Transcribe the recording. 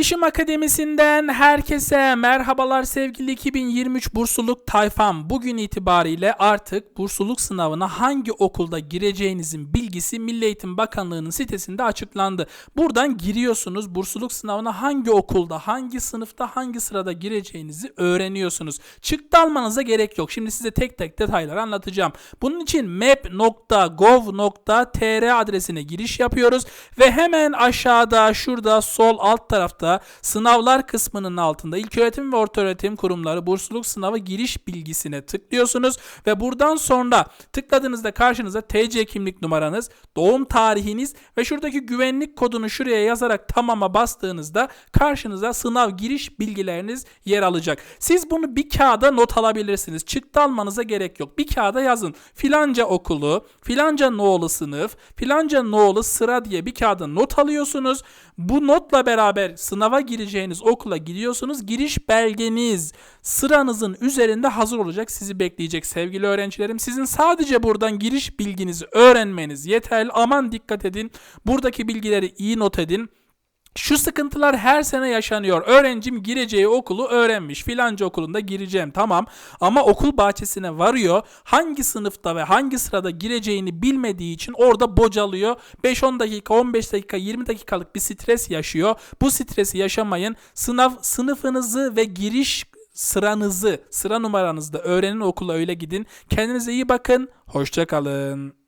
Bilişim Akademisi'nden herkese merhabalar sevgili 2023 bursluluk tayfam. Bugün itibariyle artık bursluluk sınavına hangi okulda gireceğinizin bilgisi Milli Eğitim Bakanlığı'nın sitesinde açıklandı. Buradan giriyorsunuz bursluluk sınavına hangi okulda, hangi sınıfta, hangi sırada gireceğinizi öğreniyorsunuz. Çıktı almanıza gerek yok. Şimdi size tek tek detayları anlatacağım. Bunun için map.gov.tr adresine giriş yapıyoruz ve hemen aşağıda şurada sol alt tarafta sınavlar kısmının altında ilköğretim ve ortaöğretim kurumları bursluluk sınavı giriş bilgisine tıklıyorsunuz ve buradan sonra tıkladığınızda karşınıza TC kimlik numaranız, doğum tarihiniz ve şuradaki güvenlik kodunu şuraya yazarak tamama bastığınızda karşınıza sınav giriş bilgileriniz yer alacak. Siz bunu bir kağıda not alabilirsiniz. Çıktı almanıza gerek yok. Bir kağıda yazın. Filanca okulu, filanca no'lu sınıf, filanca no'lu sıra diye bir kağıda not alıyorsunuz. Bu notla beraber sınava gireceğiniz okula gidiyorsunuz. Giriş belgeniz sıranızın üzerinde hazır olacak. Sizi bekleyecek sevgili öğrencilerim. Sizin sadece buradan giriş bilginizi öğrenmeniz yeterli. Aman dikkat edin. Buradaki bilgileri iyi not edin. Şu sıkıntılar her sene yaşanıyor. Öğrencim gireceği okulu öğrenmiş. Filanca okulunda gireceğim tamam. Ama okul bahçesine varıyor. Hangi sınıfta ve hangi sırada gireceğini bilmediği için orada bocalıyor. 5-10 dakika, 15 dakika, 20 dakikalık bir stres yaşıyor. Bu stresi yaşamayın. Sınav sınıfınızı ve giriş sıranızı, sıra numaranızı da öğrenin okula öyle gidin. Kendinize iyi bakın. Hoşça kalın.